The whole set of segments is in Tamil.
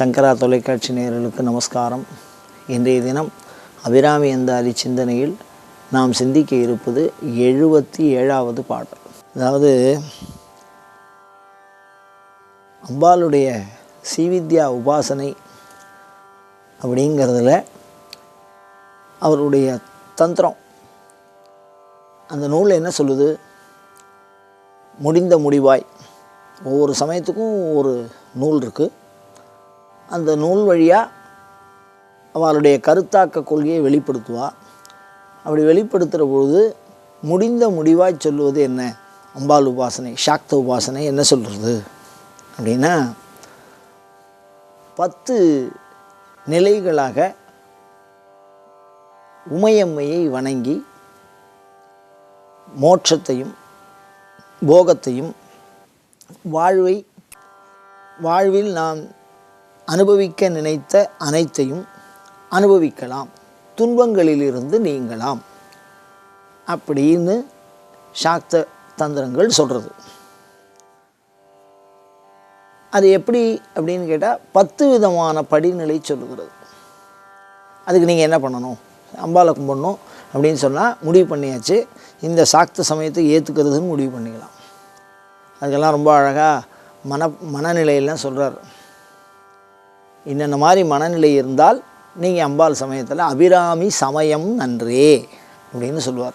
சங்கரா தொலைக்காட்சி நேயர்களுக்கு நமஸ்காரம். இன்றைய தினம் அபிராமி எந்த சிந்தனையில் நாம் சிந்திக்க இருப்பது எழுபத்தி ஏழாவது பாடல். அதாவது அம்பாளுடைய ஸ்ரீவித்யா உபாசனை அப்படிங்கிறதுல அவருடைய தந்திரம். அந்த நூல் என்ன சொல்லுது? முடிந்த முடிவாய். ஒவ்வொரு சமயத்துக்கும் ஒரு நூல் இருக்குது அந்த நூல் வழியாக அவளுடைய கருத்தாக்க கொள்கையை வெளிப்படுத்துவாள் அப்படி வெளிப்படுத்துகிற பொழுது முடிந்த முடிவாய் சொல்லுவது என்ன? அம்பாள் உபாசனை சாக்த உபாசனை என்ன சொல்கிறது அப்படின்னா பத்து நிலைகளாக உமையம்மையை வணங்கி மோட்சத்தையும் போகத்தையும் வாழ்வை வாழ்வில் நாம் அனுபவிக்க நினைத்த அனைத்தையும் அனுபவிக்கலாம். துன்பங்களிலிருந்து நீங்கலாம். அப்படின்னு சாக்த தந்திரங்கள் சொல்கிறது அது எப்படி அப்படின்னு கேட்டால் பத்து விதமான படிநிலை சொல்லுகிறது. அதுக்கு நீங்கள் என்ன பண்ணணும்? அம்பாலை கும்பிடணும் அப்படின்னு சொன்னால் முடிவு பண்ணியாச்சு. இந்த சாக்த சமயத்தை ஏற்றுக்கிறதுன்னு முடிவு பண்ணிக்கலாம். அதுக்கெல்லாம் ரொம்ப அழகாக மன மனநிலையெல்லாம் சொல்கிறார் இன்னென்ன மாதிரி மனநிலை இருந்தால் நீங்கள் அம்பாள் சமயத்தில் அபிராமி சமயம் நன்றே அப்படின்னு சொல்லுவார்.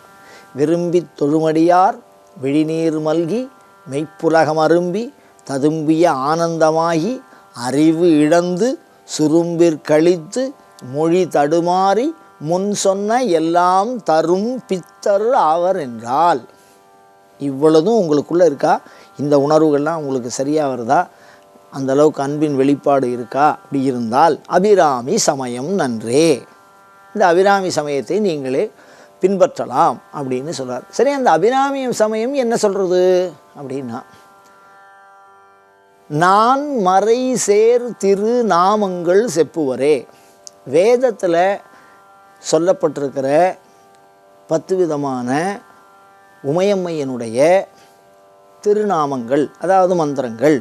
விரும்பி தொழுமடியார் விழிநீர் மல்கி மெய்ப்புலகம் அரும்பி ததும்பிய ஆனந்தமாகி அறிவு இழந்து சுரும்பிற் கழித்து மொழி தடுமாறி முன் சொன்ன எல்லாம் தரும் பித்தர் ஆவர் என்றால். இவ்வளதும் உங்களுக்குள்ளே இருக்கா? இந்த உணர்வுகள்லாம் உங்களுக்கு சரியாக வருதா? அந்த அளவுக்கு அன்பின் வெளிப்பாடு இருக்கா? அப்படி இருந்தால் அபிராமி சமயம் நன்றே. இந்த அபிராமி சமயத்தை நீங்களே பின்பற்றலாம் அப்படின்னு சொல்கிறார் சரி அந்த அபிராமி சமயம் என்ன சொல்கிறது அப்படின்னா நான் மறை சேர் திரு நாமங்கள் செப்புவரே. வேதத்தில் சொல்லப்பட்டிருக்கிற பத்து விதமான உமையம்மையனுடைய திருநாமங்கள் அதாவது மந்திரங்கள்.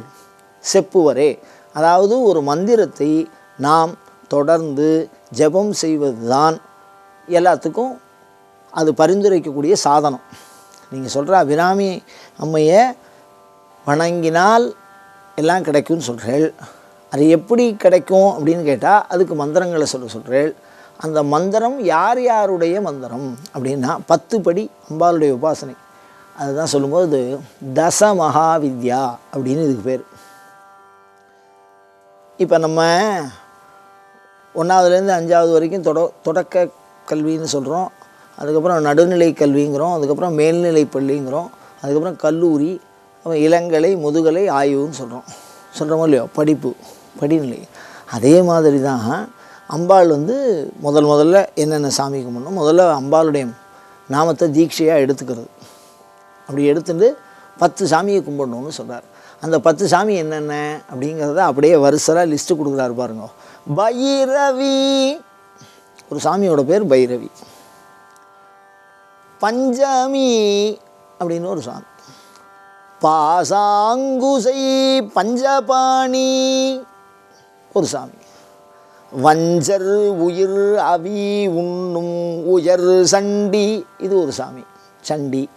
செப்புவரே. அதாவது ஒரு மந்திரத்தை நாம் தொடர்ந்து ஜெபம் செய்வது தான் எல்லாத்துக்கும் அது பரிந்துரைக்கக்கூடிய சாதனம். நீங்கள் சொல்கிற அபிராமி அம்மையை வணங்கினால் எல்லாம் கிடைக்கும்னு சொல்கிறேள் அது எப்படி கிடைக்கும் அப்படின்னு கேட்டால் அதுக்கு மந்திரங்களை சொல்ல சொல்கிறேள் அந்த மந்திரம் யார் யாருடைய மந்திரம் அப்படின்னா பத்து படி அம்பாளுடைய உபாசனை. அதுதான் சொல்லும்போது தச மகாவித்யா அப்படின்னு இதுக்கு பேர். இப்போ நம்ம ஒன்றாவதுலேருந்து அஞ்சாவது வரைக்கும் தொட தொடக்க கல்வின்னு சொல்கிறோம். அதுக்கப்புறம் நடுநிலை கல்விங்கிறோம். அதுக்கப்புறம் மேல்நிலை பள்ளிங்கிறோம். அதுக்கப்புறம் கல்லூரி அப்புறம் இளங்கலை முதுகலை ஆய்வுன்னு சொல்கிறோம். சொல்கிறோமோ இல்லையோ? படிப்பு படிநிலை. அதே மாதிரி தான் அம்பாள் வந்து முதல் முதல்ல என்னென்ன சாமி கும்பிடணும் முதல்ல அம்பாளுடைய நாமத்தை தீட்சையாக எடுத்துக்கிறது. அப்படி எடுத்துட்டு பத்து சாமியை கும்பிடணும்னு சொல்கிறார். அந்த பத்து சாமி என்னென்ன அப்படிங்கிறத அப்படியே வரிசலாக லிஸ்ட்டு கொடுக்குறாரு பாருங்க. பைரவி. ஒரு சாமியோட பேர் பைரவி. பஞ்சமி அப்படின்னு ஒரு சாமி. பாசாங்குசை பஞ்சபாணி ஒரு சாமி. வஞ்சர் உயிர் அவி உண்ணும் உயர் சண்டி இது ஒரு சாமி. சண்டி.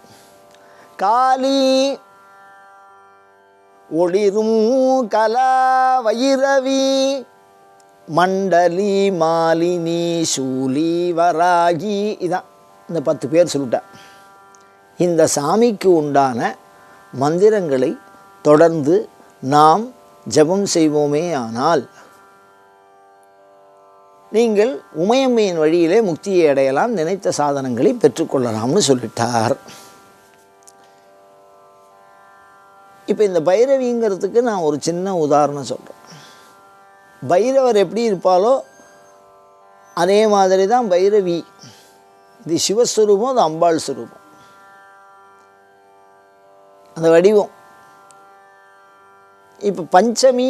காளி ஒளிரும் கலா வைரவி மண்டலி மாலினி சூலி வராகி. இதான் இந்த பத்து பேர் சொல்லிட்டேன். இந்த சாமிக்கு உண்டான மந்திரங்களை தொடர்ந்து நாம் ஜெபம் செய்வோமே ஆனால் நீங்கள் உமையம்மையின் வழியிலே முக்தியை அடையலாம் நினைத்த சாதனங்களை பெற்றுக்கொள்ளலாம்னு சொல்லிட்டார். இப்போ இந்த பைரவிங்கிறதுக்கு நான் ஒரு சின்ன உதாரணம் சொல்கிறேன் பைரவர் எப்படி இருப்பாலோ அதே மாதிரி தான் பைரவி. இது சிவஸ்வரூபம் அது அம்பாள் ஸ்வரூபம் அந்த வடிவம். இப்போ பஞ்சமி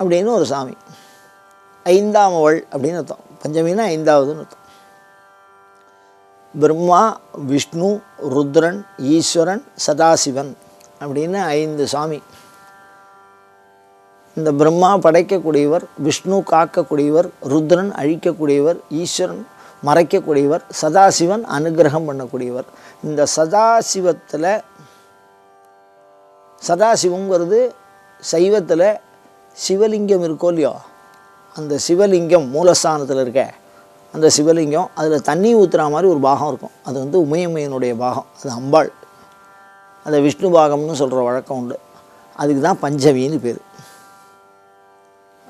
அப்படின்னு ஒரு சாமி. ஐந்தாம் அவள் அப்படின்னு அர்த்தம். பஞ்சமின்னா ஐந்தாவதுன்னு அர்த்தம். பிரம்மா விஷ்ணு ருத்ரன் ஈஸ்வரன் சதாசிவன். அப்படின்னு ஐந்து சாமி. இந்த பிரம்மா படைக்கக்கூடியவர் விஷ்ணு காக்கக்கூடியவர் ருத்ரன் அழிக்கக்கூடியவர் ஈஸ்வரன் மறைக்கக்கூடியவர் சதாசிவன் அனுகிரகம் பண்ணக்கூடியவர். இந்த சதாசிவத்தில் சதாசிவங்கிறது சைவத்தில் சிவலிங்கம் இருக்கோ இல்லையோ? அந்த சிவலிங்கம் மூலஸ்தானத்தில் இருக்க. அந்த சிவலிங்கம் அதில் தண்ணி ஊற்றுற மாதிரி ஒரு பாகம் இருக்கும். அது வந்து உமையம்மையனுடைய பாகம். அது அம்பாள். அதை விஷ்ணு பாகம்னு சொல்கிற வழக்கம் உண்டு. அதுக்கு தான் பஞ்சமின்னு பேர்.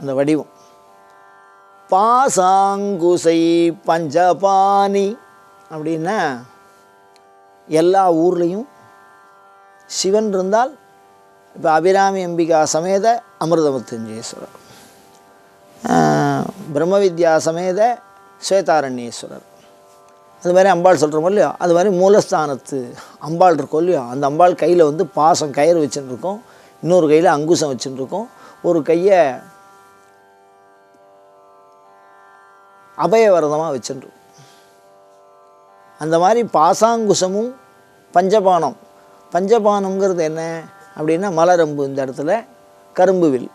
அந்த வடிவம். பாசாங்குசை பஞ்சபாணி அப்படின்னா எல்லா ஊர்லேயும் சிவன் இருந்தால் இப்போ அபிராமி அம்பிகா சமேத அமிர்தமுத்தஞ்சேஸ்வரர். பிரம்ம வித்யா சமேத ஸ்வேதாரண்யேஸ்வரர். அது மாதிரி அம்பாள் சொல்கிறோமோ இல்லையோ அது மாதிரி மூலஸ்தானத்து அம்பாள் இருக்கோ இல்லையோ அந்த அம்பாள் கையில் வந்து பாசம் கயிறு வச்சுன்னு இன்னொரு கையில் அங்குசம் வச்சுன்னு ஒரு கையை அபயவரதமாக வச்சுருக்கோம் அந்த மாதிரி பாசாங்குசமும் பஞ்சபானம். பஞ்சபானம்ங்கிறது என்ன அப்படின்னா மலரம்பு இந்த இடத்துல கரும்புவில்.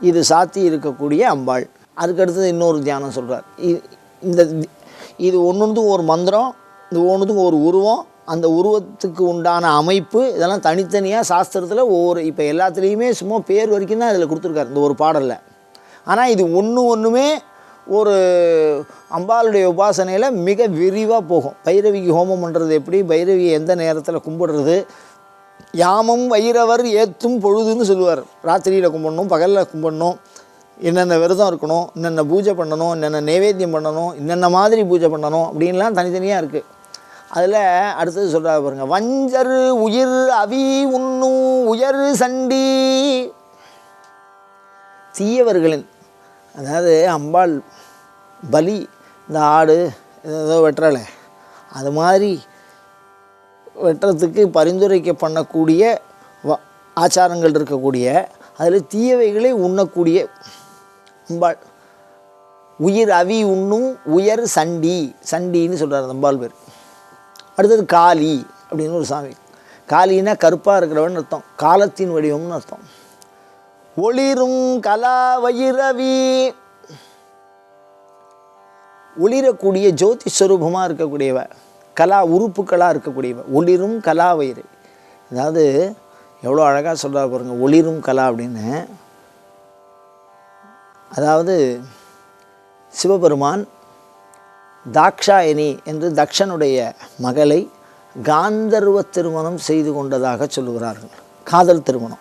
இது சாத்தி இருக்கக்கூடிய அம்பாள். அதுக்கு அடுத்தது இன்னொரு தியானம் சொல்கிறார் இந்த இது ஒன்றுத்துக்கும் ஒரு மந்திரம் இது ஒன்றுத்துக்கும் ஒரு உருவம் அந்த உருவத்துக்கு உண்டான அமைப்பு இதெல்லாம் தனித்தனியாக சாஸ்திரத்தில் ஒவ்வொரு இப்போ எல்லாத்துலேயுமே சும்மா பேர் வரைக்கும் தான் இதில் கொடுத்துருக்காரு இந்த ஒரு பாடலில். ஆனால் இது ஒன்று ஒன்றுமே ஒரு அம்பாளுடைய உபாசனையில் மிக விரிவாக போகும். பைரவிக்கு ஹோமம் பண்ணுறது எப்படி பைரவியை எந்த நேரத்தில் கும்பிடுறது யாமம் வைரவர் ஏற்றும் பொழுதுன்னு சொல்லுவார். ராத்திரியில் கும்பிடணும் பகலில் கும்பிடணும். என்னென்ன விரதம் இருக்கணும் என்னென்ன பூஜை பண்ணணும் என்னென்ன நைவேத்தியம் பண்ணணும் என்னென்ன மாதிரி பூஜை பண்ணணும் அப்படின்லாம் தனித்தனியாக இருக்குது அதில் அடுத்தது சொல்கிறார் பாருங்கள் வஞ்சர் உயிர் அவி உண்ணு உயர் சண்டி. தீயவர்களின் அதாவது அம்பாள் பலி இந்த ஆடு ஏதோ வெட்டுறாளே அது மாதிரி வெட்டுறதுக்கு பரிந்துரைக்க பண்ணக்கூடிய வ- ஆச்சாரங்கள் இருக்கக்கூடிய அதில் தீயவைகளை உண்ணக்கூடிய அம்பாள் உயிர் அவி உண்ணும் உயர் சண்டி. சண்டின்னு சொல்கிறார் அந்த அம்பாள் பேர். அடுத்தது காளி அப்படின்னு ஒரு சாமி. காளின்னா கருப்பாக இருக்கிறவன் அர்த்தம். காலத்தின் வடிவம்னு அர்த்தம். ஒளிரும் கலா வயிறவி ஒளிரக்கூடிய ஜோதி ஸ்வரூபமாக இருக்கக்கூடியவ. கலா உறுப்புக்களாக இருக்கக்கூடியவ. ஒளிரும் கலா வயிறு. அதாவது எவ்வளோ அழகாக சொல்கிறார் பாருங்கள் ஒளிரும் கலா அப்படின்னு. அதாவது சிவபெருமான் தாக்ஷாயணி என்று தக்ஷனுடைய மகளை காந்தர்வ திருமணம் செய்து கொண்டதாக சொல்லுகிறார்கள். காதல் திருமணம்.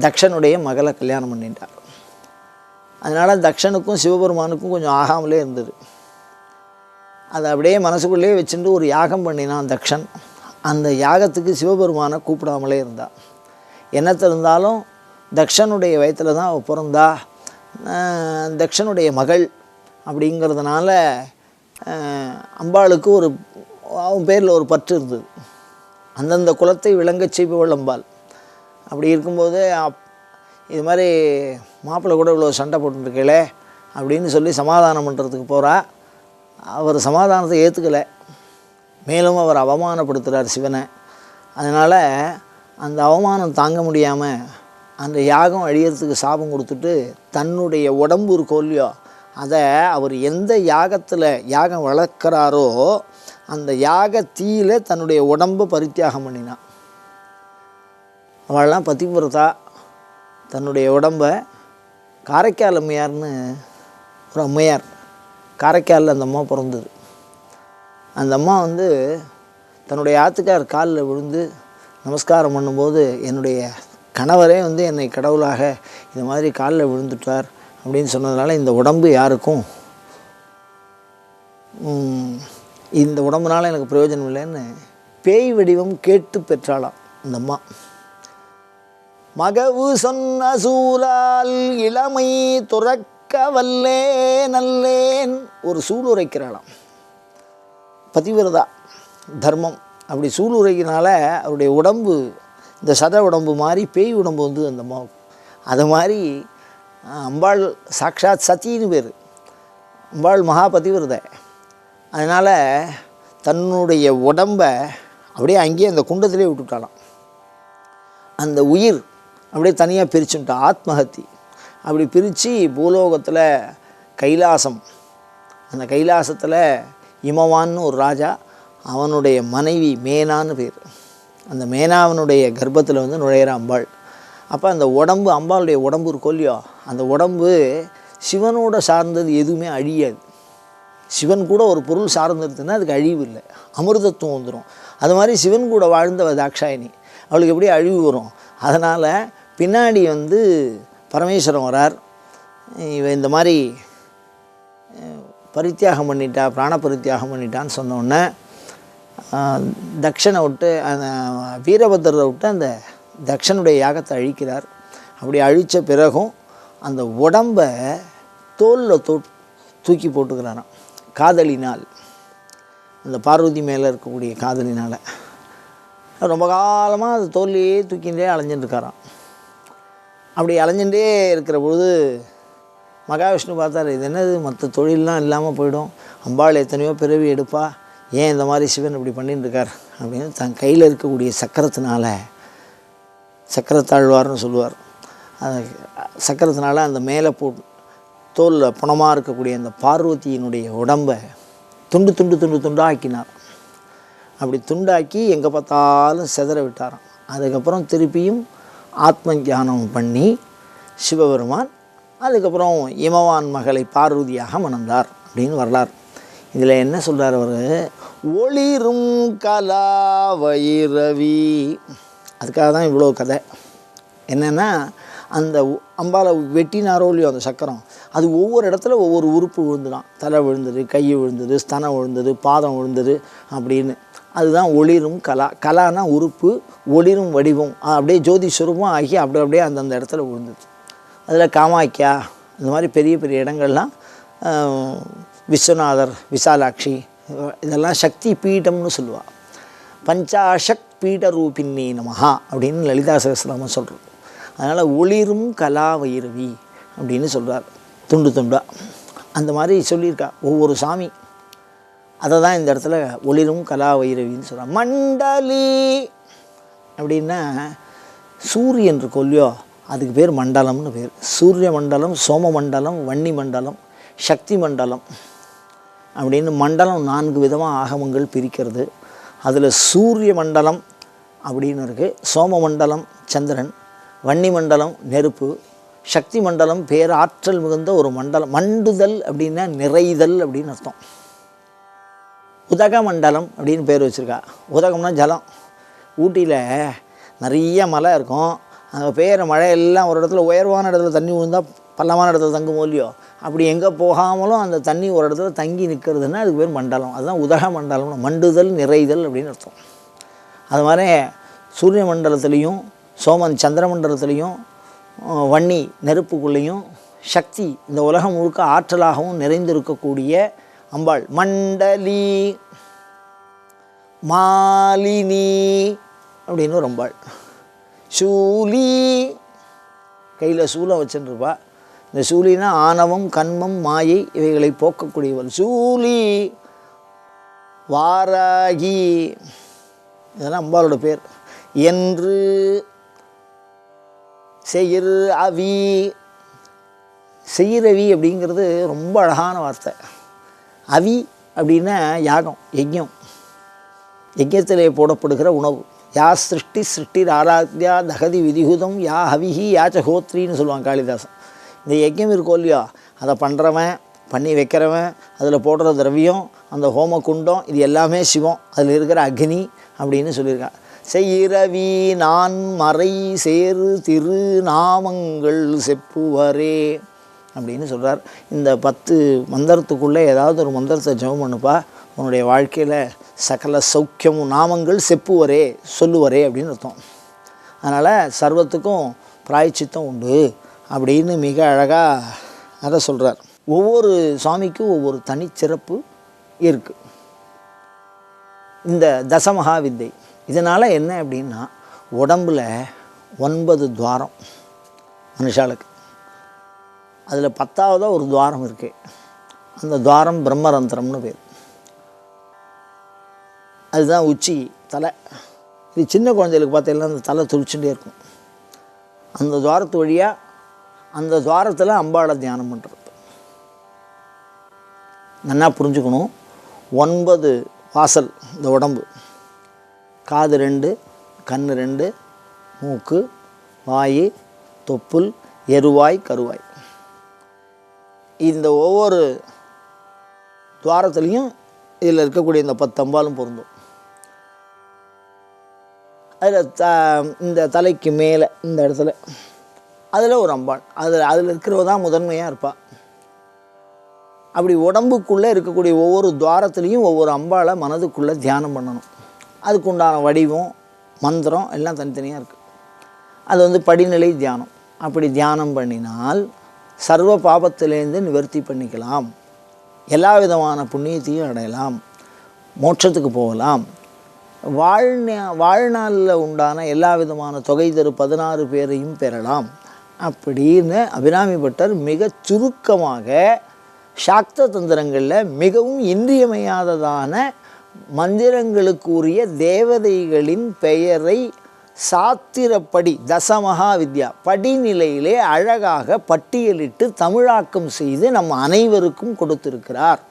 தக்ஷனுடைய மகளை கல்யாணம் பண்ணிட்டார். அதனால் தக்ஷனுக்கும் சிவபெருமானுக்கும் கொஞ்சம் ஆகாமலே இருந்தது. அதை அப்படியே மனசுக்குள்ளேயே வச்சுட்டு ஒரு யாகம் பண்ணினான் தக்ஷன். அந்த யாகத்துக்கு சிவபெருமானை கூப்பிடாமலே இருந்தான். என்னத்த இருந்தாலும் தக்ஷனுடைய வயத்தில் தான் அவள் பிறந்தா தக்ஷனுடைய மகள் அப்படிங்கிறதுனால அம்பாளுக்கு ஒரு அவன் பேரில் ஒரு பற்று இருந்தது. அந்தந்த குலத்தை விளங்கச் செய்பவள் அம்பாள். அப்படி இருக்கும்போது அப் இது மாதிரி மாப்பிள்ளை கூட இவ்வளோ சண்டை போட்டுருக்கீங்களே அப்படின்னு சொல்லி சமாதானம் பண்ணுறதுக்கு போகிறா அவர் சமாதானத்தை ஏற்றுக்கலை மேலும் அவர் அவமானப்படுத்துகிறார் சிவனை. அதனால் அந்த அவமானம் தாங்க முடியாமல் அந்த யாகம் அழியறதுக்கு சாபம் கொடுத்துட்டு தன்னுடைய உடம்பு இருக்கோ இல்லையோ அதை அவர் எந்த யாகத்தில் யாகம் வளர்க்குறாரோ அந்த யாக தீயில தன்னுடைய உடம்பை பரித்தியாகம் பண்ணினான். அவள்லாம் பதிவிரதா தன்னுடைய உடம்ப காரைக்கால் அம்மையார்னு ஒரு அம்மையார் காரைக்காலில் அந்த அம்மா பிறந்தது. அந்த அம்மா வந்து தன்னுடைய ஆத்துக்கார் காலில் விழுந்து நமஸ்காரம் பண்ணும்போது என்னுடைய கணவரே வந்து என்னை கடவுளாக இந்த மாதிரி காலில் விழுந்துட்டார் அப்படின்னு சொன்னதுனால இந்த உடம்பு யாருக்கும்? இந்த உடம்புனால எனக்கு பிரயோஜனம் இல்லைன்னு பேய் வடிவம் கேட்டு பெற்றாளாம் இந்த அம்மா. மகவு சொன்ன சூழால் இளமை துறக்க வல்லே நல்லேன் ஒரு சூளுரைக்கிறாளாம் பதிவிரதா தர்மம். அப்படி சூளுரைக்கினால அவருடைய உடம்பு இந்த சத உடம்பு மாதிரி பேய் உடம்பு வந்து அந்த அம்மாவுக்கு அது மாதிரி அம்பாள் சாக்ஷாத் சத்தின்னு பேர். அம்பாள் மகாபதி பதிவிரதை அதனால் தன்னுடைய உடம்பை அப்படியே அங்கேயே அந்த குண்டத்திலே விட்டுட்டாலாம் அந்த உயிர் அப்படியே தனியாக பிரிச்சுட்டா ஆத்மஹத்தி. அப்படி பிரித்து பூலோகத்தில் கைலாசம். அந்த கைலாசத்தில் இமவான்னு ஒரு ராஜா அவனுடைய மனைவி மேனான்னு பேர். அந்த மேனாவனுடைய கர்ப்பத்தில் வந்து நுழையிற அம்பாள். அப்போ அந்த உடம்பு அம்பாளுடைய உடம்பு இருக்கோ இல்லையோ அந்த உடம்பு சிவனோட சார்ந்தது எதுவுமே அழியாது. சிவன் கூட ஒரு பொருள் சார்ந்திருக்குன்னா அதுக்கு அழிவு இல்லை. அமிர்தத்துவம் வந்துடும் அது மாதிரி சிவன் கூட வாழ்ந்தவ தாக்ஷாயினி அவளுக்கு எப்படி அழிவு வரும். அதனால் பின்னாடி வந்து பரமேஸ்வரன் வரார். இவ இந்த மாதிரி பரித்தியாகம் பண்ணிட்டா பிராண பரித்தியாகம் பண்ணிட்டான்னு சொன்னோன்னே தக்ஷனை விட்டு அந்த வீரபத்திரரை விட்டு அந்த தக்ஷனுடைய யாகத்தை அழிக்கிறார். அப்படி அழித்த பிறகும் அந்த உடம்பை தோலில் தோ தூக்கி போட்டுக்கிறாராம் காதலினால் அந்த பார்வதி மேலே இருக்கக்கூடிய காதலினால். ரொம்ப காலமாக அது தோல்லையே தூக்கிட்டே அலைஞ்சுட்டுருக்காராம் அப்படி அலைஞ்சுட்டே இருக்கிற பொழுது மகாவிஷ்ணு பார்த்தார் இது என்னது? மற்ற தொழிலெலாம் இல்லாமல் போயிடும். அம்பாள் எத்தனையோ பிறவி எடுப்பா. ஏன் இந்த மாதிரி சிவன் இப்படி பண்ணிட்டு இருக்கார் அப்படின்னு தன் கையில் இருக்கக்கூடிய சக்கரத்தினால சக்கரத்தாழ்வார்னு சொல்லுவார். அந்த சக்கரத்தினால அந்த மேலே போ தோலில் புணமாக இருக்கக்கூடிய அந்த பார்வதியினுடைய உடம்பை துண்டு துண்டு துண்டு துண்டாக்கினார். அப்படி துண்டாக்கி எங்கே பார்த்தாலும் செதற விட்டாராம். அதுக்கப்புறம் திருப்பியும் ஆத்ம தியானம் பண்ணி சிவபெருமான் அதுக்கப்புறம் இமவான் மகளை பார்வதியாக மணந்தார் அப்படின்னு வரலாறு. இதில் என்ன சொல்கிறார் அவர்? ஒளிரும் கலா வைரவி அதுக்காக தான் இவ்வளோ கதை. என்னென்னா அந்த உ- அம்பாலை வெட்டினாரோ இல்லையோ அந்த சக்கரம் அது ஒவ்வொரு இடத்துல ஒவ்வொரு உறுப்பு விழுந்துதான் தலை விழுந்தது கை விழுந்தது ஸ்தனம் விழுந்தது பாதம் விழுந்தது அப்படின்னு. அதுதான் ஒளிரும் கலா. கலானா உறுப்பு ஒளிரும் வடிவம். அப்படியே ஜோதி சுரூபம் ஆகி அப்படி அப்படியே அந்தந்த இடத்துல விழுந்தது. அதில் காமாக்கியா இந்த மாதிரி பெரிய பெரிய இடங்கள்லாம் விஸ்வநாதர் விசாலாட்சி இதெல்லாம் சக்தி பீடம்னு சொல்லுவாள் பஞ்சாஷக் பீட ரூபின்னி நமஹா அப்படின்னு லலிதா சகஸ்ரநாமம் சொல்கிறோம் அதனால் ஒளிரும் கலா வைரவி அப்படின்னு சொல்கிறார் துண்டு துண்டா. அந்த மாதிரி சொல்லியிருக்கா. ஒவ்வொரு சாமி. அதை தான் இந்த இடத்துல ஒளிரும் கலா வைரவின்னு சொல்கிறான் மண்டலி அப்படின்னா சூரியன் இருக்கும் இல்லையோ அதுக்கு பேர் மண்டலம்னு பேர். சூரிய மண்டலம் சோம மண்டலம் வன்னி மண்டலம் சக்தி மண்டலம். அப்படின்னு மண்டலம் நான்கு விதமாக ஆகமங்கள் பிரிக்கிறது. அதில் சூரிய மண்டலம் அப்படின்னு இருக்குது சோம மண்டலம் சந்திரன் வன்னி மண்டலம் நெருப்பு சக்தி மண்டலம் பேராற்றல் மிகுந்த ஒரு மண்டலம் மண்டுதல் அப்படின்னா நிறைதல் அப்படின்னு அர்த்தம். உதக மண்டலம் அப்படின்னு பேர் வச்சுருக்கா. உதகம்னா ஜலம். ஊட்டியில் நிறைய மலை இருக்கும். அங்கே பெய்கிற மழை எல்லாம் ஒரு இடத்துல உயர்வான இடத்துல தண்ணி விழுந்தால் பள்ளமான இடத்துல தங்குமோ இல்லையோ? அப்படி எங்கே போகாமலும் அந்த தண்ணி ஒரு இடத்துல தங்கி நிற்கிறதுன்னா அதுக்கு பேர் மண்டலம். அதுதான் உதக மண்டலம். மண்டுதல் நிறைதல் அப்படின்னு அர்த்தம். அது மாதிரி சூரிய மண்டலத்துலேயும் சோமன் சந்திர மண்டலத்துலேயும் வன்னி நெருப்புக்குள்ளேயும் சக்தி இந்த உலகம் முழுக்க ஆற்றலாகவும் நிறைந்திருக்கக்கூடிய அம்பாள். மண்டலி மாலினி அப்படின்னு ஒரு அம்பாள். சூலி கையில் சூலம் வச்சுருப்பா இந்த சூலினா ஆணவம் கண்மம் மாயை இவைகளை போக்கக்கூடியவள். சூலி வாராகி. இதெல்லாம் அம்பாளோட பேர். என்று செயிர் அவி. செய்யரவி அப்படிங்கிறது ரொம்ப அழகான வார்த்தை. அவி அப்படின்னா யாகம் யஜ்யம். யஜ்யத்திலே போடப்படுகிற உணவு. யா சிருஷ்டி சிருஷ்டி ஆராத்யா தகதி விதிகுதம் யா ஹவிஹி யாச்சகோத்ரின்னு சொல்லுவாங்க காளிதாசன். இந்த யஜ்யம் இருக்கோ இல்லையோ அதை பண்ணுறவன் பண்ணி வைக்கிறவன் அதில் போடுற திரவியம் அந்த ஹோம குண்டம் இது எல்லாமே சிவம். அதில் இருக்கிற அக்னி அப்படின்னு சொல்லியிருக்கான் செய்யரவி நான் மறை சேரு திரு நாமங்கள் செப்புவரே அப்படின்னு சொல்கிறார் இந்த பத்து மந்திரத்துக்குள்ளே ஏதாவது ஒரு மந்திரத்தை ஜெபம் பண்ணுப்பா உன்னுடைய வாழ்க்கையில் சகல சௌக்கியமும் நாமங்கள் செப்புவரே சொல்லுவரே அப்படின்னு அர்த்தம். அதனால் சர்வத்துக்கும் பிராய்ச்சித்தம் உண்டு. அப்படின்னு மிக அழகாக அதை சொல்கிறார் ஒவ்வொரு சுவாமிக்கும் ஒவ்வொரு தனிச்சிறப்பு இருக்குது இந்த தசமகா வித்தை இதனால் என்ன அப்படின்னா உடம்புல ஒன்பது துவாரம் மனுஷாளுக்கு. அதில் பத்தாவதாக ஒரு துவாரம் இருக்குது அந்த துவாரம் பிரம்மரந்திரம்னு பேர். அதுதான் உச்சி தலை. இது சின்ன குழந்தைகளுக்கு பார்த்தீங்கன்னா அந்த தலை துளிச்சுட்டே இருக்கும். அந்த துவாரத்து வழியாக அந்த துவாரத்தில் அம்பாளை தியானம் பண்ணுறது நல்லா புரிஞ்சுக்கணும். ஒன்பது வாசல் இந்த உடம்பு. காது ரெண்டு கண் ரெண்டு மூக்கு வாய் தொப்புள் எருவாய் கருவாய். இந்த ஒவ்வொரு துவாரத்துலேயும் இதில் இருக்கக்கூடிய இந்த பத்தம்பாலும் பொருந்தும். அதில் த இந்த தலைக்கு மேலே இந்த இடத்துல அதில் ஒரு அம்பாள். அதில் அதில் இருக்கிறவ தான் முதன்மையாக இருப்பாள் அப்படி உடம்புக்குள்ளே இருக்கக்கூடிய ஒவ்வொரு துவாரத்துலேயும் ஒவ்வொரு அம்பாளை மனதுக்குள்ளே தியானம் பண்ணணும். அதுக்கு உண்டான வடிவம் மந்திரம் எல்லாம் தனித்தனியாக இருக்குது அது வந்து படிநிலை தியானம். அப்படி தியானம் பண்ணினால் சர்வ பாபத்திலேருந்து நிவர்த்தி பண்ணிக்கலாம். எல்லா விதமான புண்ணியத்தையும் அடையலாம். மோட்சத்துக்கு போகலாம். வாழ்நா வாழ்நாளில் உண்டான எல்லா விதமான தொகை தரு பதினாறு பேரையும் பெறலாம். அப்படின்னு அபிராமி பட்டர் மிகச் சுருக்கமாக சாக்த தந்திரங்களில் மிகவும் இன்றியமையாததான மந்திரங்களுக்குரிய தேவதைகளின் பெயரை சாத்திரப்படி தசமகா வித்யா படிநிலையிலே அழகாக பட்டியலிட்டு தமிழாக்கம் செய்து நம் அனைவருக்கும் கொடுத்திருக்கிறார்.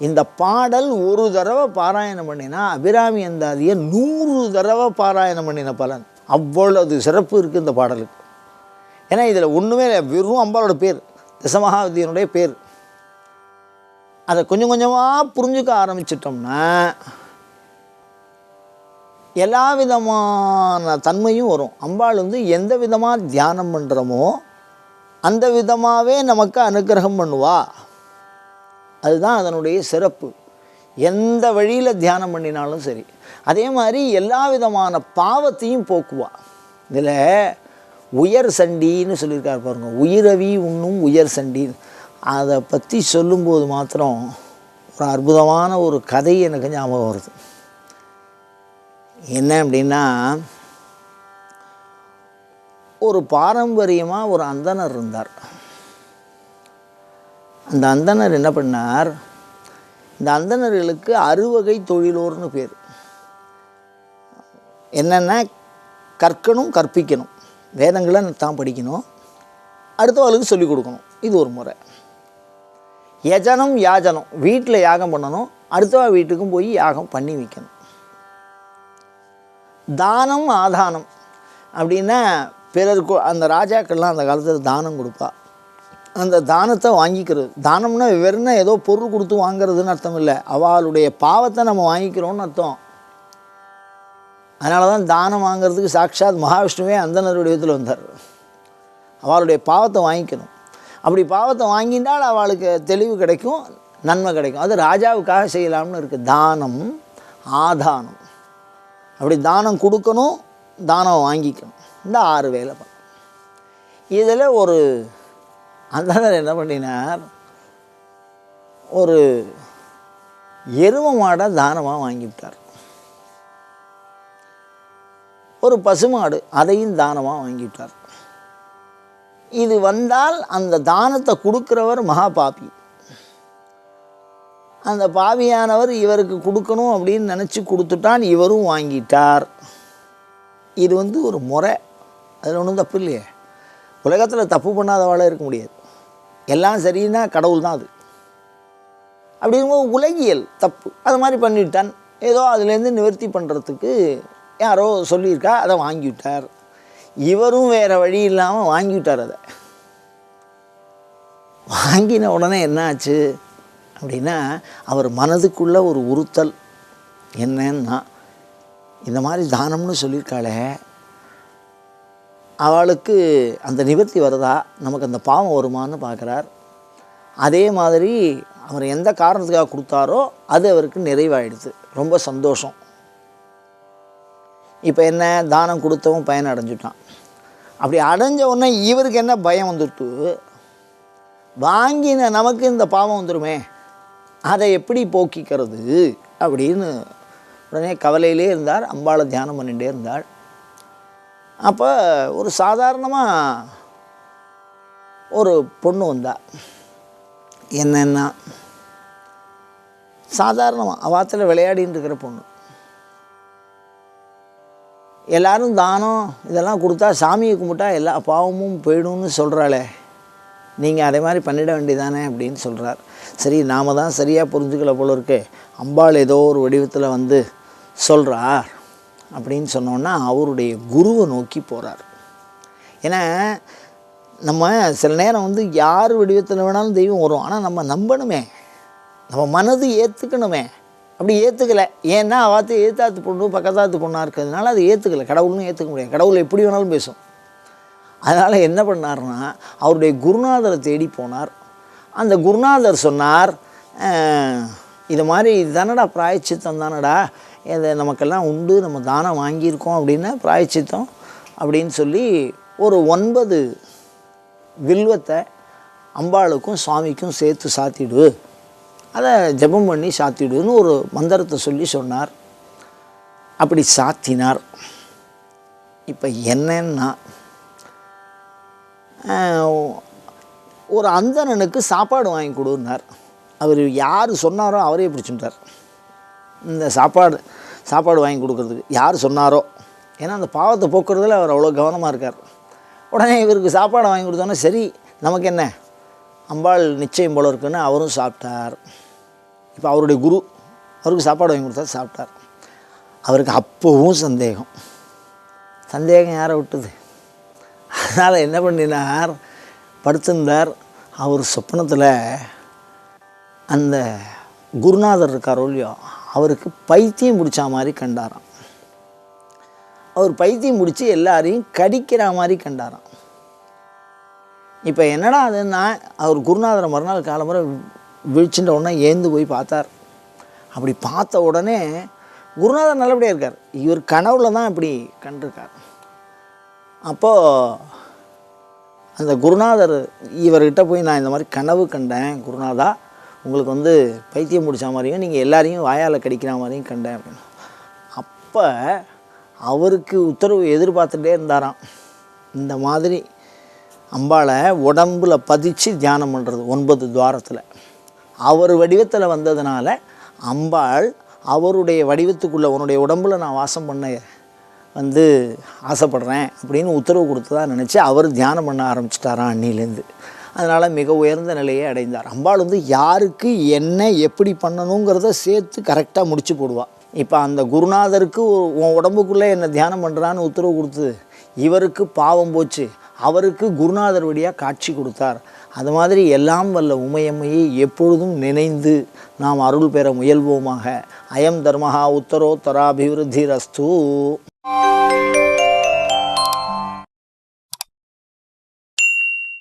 இந்த பாடல் ஒரு தடவை பாராயணம் பண்ணினா அபிராமி அந்தாதியை நூறு தடவை பாராயணம் பண்ணின பலன். அவ்வளவு சிறப்பு இருக்குது இந்த பாடலுக்கு. ஏன்னா இதில் ஒன்றுமே இல்லை வெறும் அம்பாலோட பேர் தசமகாவதியனுடைய பேர். அதை கொஞ்சம் கொஞ்சமாக புரிஞ்சுக்க ஆரம்பிச்சிட்டோம்னா எல்லா விதமான தன்மையும் வரும். அம்பாள் வந்து எந்த விதமாக தியானம் பண்ணுறோமோ அந்த விதமாகவே நமக்கு அனுக்கிரகம் பண்ணுவா. அதுதான் அதனுடைய சிறப்பு. எந்த வழியில் தியானம் பண்ணினாலும் சரி. அதே மாதிரி எல்லா விதமான பாவத்தையும் போக்குவா. இதில் உயர் சண்டின்னு சொல்லியிருக்காரு பாருங்கள் உயிரவி உண்ணும் உயர் சண்டின்னு அதை பற்றி சொல்லும்போது மாத்திரம் ஒரு அற்புதமான ஒரு கதை எனக்கு ஞாபகம் வருது. என்ன அப்படின்னா ஒரு பாரம்பரியமாக ஒரு அந்தனர் இருந்தார். அந்த அந்தனர் என்ன பண்ணார்? இந்த அந்தணர்களுக்கு அறுவகை தொழிலோர்னு பேர். என்னென்னா கற்கணும் கற்பிக்கணும். வேதங்களை தான் படிக்கணும். அடுத்தவளுக்கு சொல்லிக் கொடுக்கணும். இது ஒரு முறை. யஜனம் யாஜனம். வீட்டில் யாகம் பண்ணணும். அடுத்தவ வீட்டுக்கும் போய் யாகம் பண்ணி வைக்கணும். தானம் ஆதானம். அப்படின்னா பிறருக்கு அந்த ராஜாக்கள்லாம் அந்த காலத்தில் தானம் கொடுப்பா. அந்த தானத்தை வாங்கிக்கிறது. தானம்னா வெறும்னா ஏதோ பொருள் கொடுத்து வாங்குறதுன்னு அர்த்தம் இல்லை. அவளுடைய பாவத்தை நம்ம வாங்கிக்கிறோம்னு அர்த்தம். அதனால தான் தானம் வாங்குறதுக்கு சாட்சாத் மகாவிஷ்ணுவே அந்தனர் வடிவத்தில் வந்தார். அவளுடைய பாவத்தை வாங்கிக்கணும். அப்படி பாவத்தை வாங்கிட்டால் அவளுக்கு தெளிவு கிடைக்கும் நன்மை கிடைக்கும். அது ராஜாவுக்காக செய்யலாம்னு இருக்குது தானம் ஆதானம். அப்படி தானம் கொடுக்கணும் தானம் வாங்கிக்கணும். இந்த ஆறு வேலை பண்ணணும் இதில் ஒரு அந்தனர் என்ன பண்ணினார்? ஒரு எரும மாடை தானமாக வாங்கிவிட்டார். ஒரு பசுமாடு அதையும் தானமாக வாங்கிவிட்டார் இது வந்தால் அந்த தானத்தை கொடுக்குறவர் மகா பாபி அந்த பாவியானவர் இவருக்கு கொடுக்கணும் அப்படின்னு நினச்சி கொடுத்துட்டான் இவரும் வாங்கிட்டார். இது வந்து ஒரு முறை. அதில் ஒன்றும் தப்பு இல்லையே. உலகத்தில் தப்பு பண்ணாதவாழ இருக்க முடியாது. எல்லாம் சரின்னா கடவுள் தான் அது. அப்படிங்கும்போது உலகியல் தப்பு. அது மாதிரி பண்ணிட்டான். ஏதோ அதுலேருந்து நிவர்த்தி பண்ணுறதுக்கு யாரோ சொல்லியிருக்கா அதை வாங்கிவிட்டார். இவரும் வேறு வழி இல்லாமல் வாங்கிவிட்டார் அதை. வாங்கின உடனே என்ன ஆச்சு அப்படின்னா அவர் மனதுக்குள்ள ஒரு உறுத்தல். என்னன்னா இந்த மாதிரி தானம்னு சொல்லியிருக்காளே அவளுக்கு அந்த நிவர்த்தி வருதா? நமக்கு அந்த பாவம் வருமான்னு பார்க்குறார். அதே மாதிரி அவர் எந்த காரணத்துக்காக கொடுத்தாரோ அது அவருக்கு நிறைவாயிடுது. ரொம்ப சந்தோஷம். இப்போ என்ன தானம் கொடுத்தவும் பயன் அடைஞ்சிட்டான். அப்படி அடைஞ்ச உடனே இவருக்கு என்ன பயம் வந்துடுத்து? வாங்கின நமக்கு இந்த பாவம் வந்துடுமே. அதை எப்படி போக்கிக்கிறது? அப்படின்னு உடனே கவலையிலே இருந்தார் அம்பாளை தியானம் பண்ணிகிட்டே இருந்தாள். அப்போ ஒரு சாதாரணமாக ஒரு பொண்ணு வந்தா. என்னென்ன சாதாரணமாக அவாத்தில் விளையாடின்னு இருக்கிற பொண்ணு. எல்லாரும் தானம் இதெல்லாம் கொடுத்தா சாமியை கும்பிட்டா எல்லா பாவமும் போயிடும்னு சொல்கிறாளே நீங்கள் அதே மாதிரி பண்ணிட வேண்டியதானே அப்படின்னு சொல்கிறார் சரி நாம் தான் சரியாக புரிஞ்சுக்கல போல இருக்கே. அம்பாள் ஏதோ ஒரு வடிவத்தில் வந்து சொல்கிறார் அப்படின்னு சொன்னோன்னா அவருடைய குருவை நோக்கி போகிறார் ஏன்னா நம்ம சில நேரம் வந்து யார் வடிவத்தில் வேணாலும் தெய்வம் வரும். ஆனால் நம்ம நம்பணுமே. நம்ம மனது ஏற்றுக்கணுமே அப்படி ஏற்றுக்கலை ஏன்னா அவாத்து ஏத்தாத்து பொண்ணு பக்கத்தாத்து பொண்ணாக இருக்கிறதுனால அது ஏற்றுக்கலை கடவுள்னு ஏற்றுக்க முடியாது. கடவுள் எப்படி வேணாலும் பேசும். அதனால் என்ன பண்ணார்னா அவருடைய குருநாதரை தேடி போனார். அந்த குருநாதர் சொன்னார் இது மாதிரி இதுதானடா பிராயச்சித்தம் தானடா. இதை நமக்கெல்லாம் உண்டு நம்ம தானம் வாங்கியிருக்கோம் அப்படின்னா பிராயச்சித்தம் அப்படின்னு சொல்லி ஒரு ஒன்பது வில்வத்தை அம்பாளுக்கும் சுவாமிக்கும் சேர்த்து சாத்திடு. அதை ஜெபம் பண்ணி சாத்திடுன்னு ஒரு மந்திரத்தை சொல்லி சொன்னார். அப்படி சாத்தினார். இப்போ என்னன்னா ஒரு அந்தணனுக்கு சாப்பாடு வாங்கி கொடுன்னார். அவர் யார் சொன்னாரோ அவரே பிடிச்சுட்டார். இந்த சாப்பாடு சாப்பாடு வாங்கி கொடுக்குறதுக்கு யார் சொன்னாரோ ஏன்னா அந்த பாவத்தை போக்குறதுல அவர் அவ்வளோ கவனமாக இருக்கார். உடனே இவருக்கு சாப்பாடு வாங்கி கொடுத்தோன்னே சரி நமக்கு என்ன? அம்பாள் நிச்சயம் போல இருக்குன்னு அவரும் சாப்பிட்டார். இப்போ அவருடைய குரு அவருக்கு சாப்பாடு வாங்கி கொடுத்தா சாப்பிட்டார். அவருக்கு அப்போவும் சந்தேகம். சந்தேகம் யாரை விட்டுது? அதனால் என்ன பண்ணினார்? படுத்திருந்தார். அவர் சொப்பனத்தில் அந்த குருநாதர் இருக்காரோ இல்லையோ அவருக்கு பைத்தியம் பிடிச்ச மாதிரி கண்டாராம். அவர் பைத்தியம் பிடிச்சி எல்லாரையும் கடிக்கிற மாதிரி கண்டாராம். இப்போ என்னடா அதுன்னா அவர் குருநாதரை மறுநாள் காலம்புற வீழ்ச்சின்ற உடனே ஏந்து போய் பார்த்தார். அப்படி பார்த்த உடனே குருநாதர் நல்லபடியாக இருக்கார். இவர் கனவுல தான் இப்படி கண்டிருக்கார். அப்போது அந்த குருநாதர் இவர்கிட்ட போய் நான் இந்த மாதிரி கனவு கண்டேன். குருநாதா உங்களுக்கு வந்து பைத்தியம் முடித்த மாதிரியும் நீங்கள் எல்லாரையும் வாயால் கடிக்கிற மாதிரியும் கண்டேன் அப்படின்னு. அப்போ அவருக்கு உத்தரவு எதிர்பார்த்துட்டே இருந்தாராம். இந்த மாதிரி அம்பாளை உடம்புல பதிச்சு தியானம் பண்ணுறது ஒன்பது துவாரத்தில். அவர் வடிவத்தில் வந்ததுனால அம்பாள் அவருடைய வடிவத்துக்குள்ளே உன்னுடைய உடம்புல நான் வாசம் பண்ண வந்து ஆசைப்படுறேன் அப்படின்னு உத்தரவு கொடுத்ததா நினச்சி அவர் தியானம் பண்ண ஆரம்பிச்சிட்டாராம் அன்னிலேருந்து அதனால் மிக உயர்ந்த நிலையை அடைந்தார். அம்பாள் வந்து யாருக்கு என்ன எப்படி பண்ணணுங்கிறத சேர்த்து கரெக்டாக முடிச்சு போடுவாள் இப்போ அந்த குருநாதருக்கு உன் உடம்புக்குள்ளே என்ன தியானம் பண்ணுறான்னு உத்தரவு கொடுத்து இவருக்கு பாவம் போச்சு. அவருக்கு குருநாதர் வழியாக காட்சி கொடுத்தார். அது மாதிரி எல்லாம் வல்ல உமையம்மையை எப்பொழுதும் நினைந்து நாம் அருள் பெற முயல்வோமாக. அயம் தர்மஹா உத்தரோத்தராபிவிருத்தி ரஸ்து